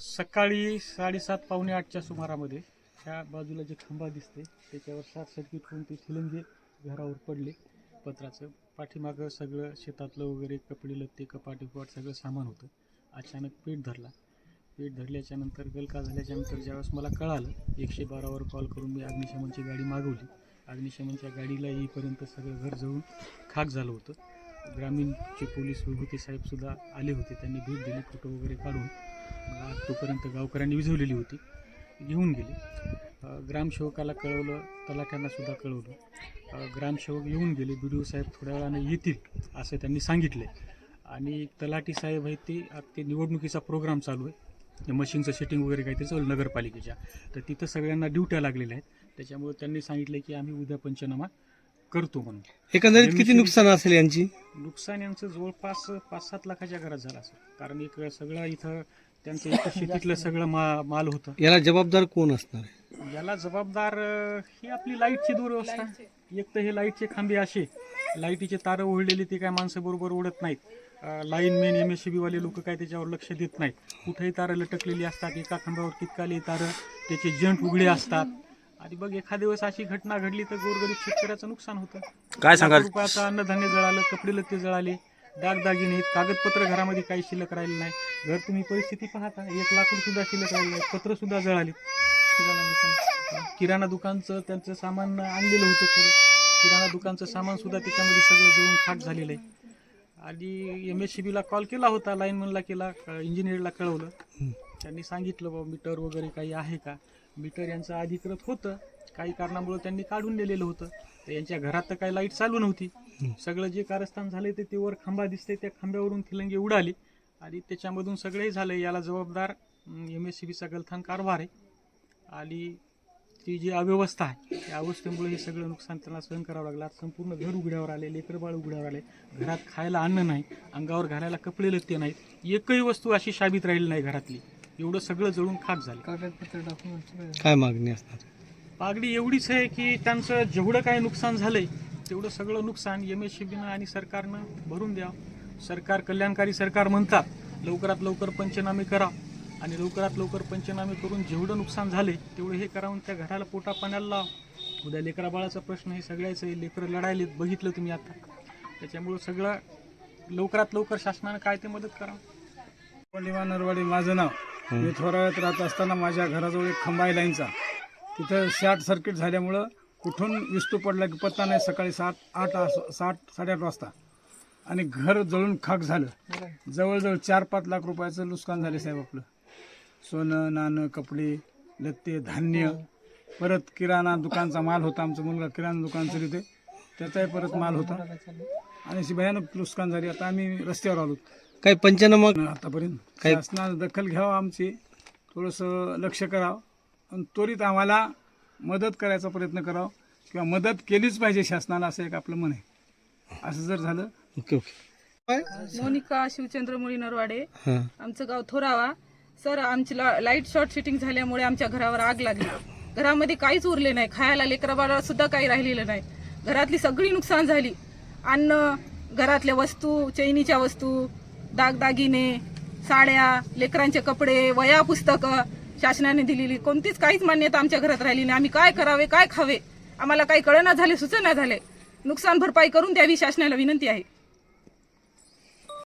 सकाळी साडेसात पावणे आठच्या सुमारामध्ये ह्या बाजूला जे खांबा दिसते त्याच्यावर शॉर्ट सर्किट होऊन ते थिलंगे घरावर पडले. पत्राचं पाठीमागं सगळं शेतातलं वगैरे कपडे लत्ते कपाट उपाट सगळं सामान होतं. अचानक पेट धरला. पेट धरल्याच्यानंतर गलका झाल्याच्यानंतर ज्यावेळेस मला कळालं एकशे बारावर कॉल करून मी अग्निशमनची गाडी मागवली. अग्निशमनच्या गाडीला येईपर्यंत सगळं घर जळून खाक झालं होतं. ग्रामीणचे पोलीस विभूती साहेबसुद्धा आले होते. त्यांनी भेट दिली फोटो वगैरे काढून. तोपर्यंत गावकऱ्यांनी विझवलेली होती. घेऊन गेले. ग्रामसेवकाला कळवलं तलाट्यांना सुद्धा कळवलं. ग्रामसेवक येऊन गेले. बी डी ओ साहेब थोड्या वेळाने येतील असं त्यांनी सांगितले. आणि तलाठी साहेब आहेत ते ते निवडणुकीचा प्रोग्राम चालू आहे. मशीनचं सेटिंग वगैरे काही ते चालू नगरपालिकेच्या. तर तिथं सगळ्यांना ड्युट्या लागलेल्या आहेत. त्याच्यामुळे त्यांनी सांगितलं की आम्ही उद्या पंचनामा करतो म्हणून. एकंदरीत किती नुकसान असेल यांची? नुकसान यांचं जवळपास पाच सात लाखाच्या घरात झालं असेल. कारण एक सगळं इथं त्यांचं इथं शेतीतलं सगळं मा माल होतं. याला जबाबदार कोण असणार आहे? याला जबाबदार अं, ही आपली लाईटची दुरवस्था. एक तर हे लाईटचे खांबे असे. लाईटीचे तारं ओढलेली ते काय माणसं बरोबर ओढत नाहीत. Line main M S C बीवाले लोक काय त्याच्यावर लक्ष देत नाहीत. कुठेही तारं लटकलेली असतात एका खांबावर कितकाले तारं त्याचे जंट उघडे असतात. आणि बघ एखाद्या दिवस अशी घटना घडली तर गोरगरीब शेतकऱ्याचं नुकसान होतं. काय सांगाल? लाखो रुपयाचं अन्नधान्य जळालं कपडे लत्ते जळाले. दागदागिने कागदपत्र घरामध्ये काही शिल्लक राहिले नाही. घर तुम्ही परिस्थिती पाहता एक लाकूड सुद्धा शिल्लक राहिलं नाही पत्र सुद्धा जळाले. किराणा दुकान. किराणा दुकानचं त्यांचं सामान आणलेलं होतं थोडं. किराणा दुकानचं सामान सुद्धा त्याच्यामध्ये सगळं जळून खाक झालेलं आहे. आणि एम एस सी बीला कॉल केला होता लाईनमनला केला इंजिनियरला कळवलं. त्यांनी सांगितलं बाबा मीटर वगैरे काही आहे का? मीटर यांचं अधिकृत होतं. काही कारणामुळे त्यांनी काढून नेलेलं होतं. तर यांच्या घरात तर काही लाइट चालू नव्हती. सगळं जे कारस्थान झाले ते ते वर खांबा दिसते त्या खांब्यावरून थिलंगे उडाली. आणि त्याच्यामधून सगळे झाले याला जबाबदार एम एस सी बीचा गलथान कारभार आहे. आणि ती जी अव्यवस्था आहे त्या अवस्थेमुळे हे सगळं नुकसान त्यांना सहन करावं लागलं. संपूर्ण घर उघड्यावर आले लेकरं बाळ उघड्यावर आले. घरात खायला अन्न नाही अंगावर घालायला कपडे लत्ते नाहीत. एकही वस्तू अशी शाबीत राहिली नाही घरातली. एवढं सगळं जळून खाक झालं. काय मागणी असणार? पागडी एवढीच आहे की त्यांचं जेवढं काही नुकसान झालंय तेवढं सगळं नुकसान एम एस आणि सरकारनं भरून द्या. सरकार कल्याणकारी सरकार म्हणतात लवकरात लवकर पंचनामे करा आणि लवकरात लवकर पंचनामे करून जेवढं नुकसान झाले तेवढं हे करावून त्या घराला पोटा पाण्याला लाव. उद्या लेकरा बाळाचा प्रश्न हे सगळ्याचं आहे. लेकरं लढायले बघितलं तुम्ही आता. त्याच्यामुळं सगळं लवकरात लवकर शासनानं काय ते मदत करा. पौर्णिमा नरवाडी माझं नाव. मी थोराळ्यात राहत असताना माझ्या घराजवळ एक खंबा आहे लाईनचा. तिथं शॉर्ट सर्किट झाल्यामुळं कुठून विस्तू पडला की पत्ता नाही सकाळी सात आठ साठ साडेआठ वाजता. आणि घर जळून खाक झालं. जवळजवळ चार पाच लाख रुपयाचं नुकसान झाले साहेब आपलं. सोनं नाणं कपडे लत्ते धान्य. परत किराणा दुकानचा माल होता. आमचा मुलगा किराणा दुकान तिथे त्याचाही परत माल होता. आणि अशी भयानक नुकसान झाली. आता आम्ही रस्त्यावर आलो. काही पंचनामा आतापर्यंत काही- शासनानं दखल घ्यावं आमची. थोडंसं लक्ष करावं. त्वरित आम्हाला मदत करायचा प्रयत्न करावा किंवा मदत केलीच पाहिजे शासनाला असं एक आपलं मन आहे. असं जर झालं ओके ओके. मोनिका शिवचंद्र मुळी नरवाडे. हां. आमचं गाव थोरावा. सर आमची ला- लाइट शॉर्ट शिटिंग झाल्यामुळे आमच्या घरावर आग लागली. घरामध्ये काहीच उरले नाही. खायला लेकराबाळा सुद्धा काही राहिलेलं नाही. घरातली सगळी नुकसान झाली. अन्न घरातल्या वस्तू चैनीच्या वस्तू दागदागिने साड्या लेकरांचे कपडे वया पुस्तकं शासनाने दिलेली कोणतीच काहीच मान्यता आमच्या घरात राहिली नाही. आम्ही काय करावे काय खावे? आम्हाला काही कळना झाले सुचना झाले. नुकसान भरपाई करून द्यावी शासनाला विनंती आहे.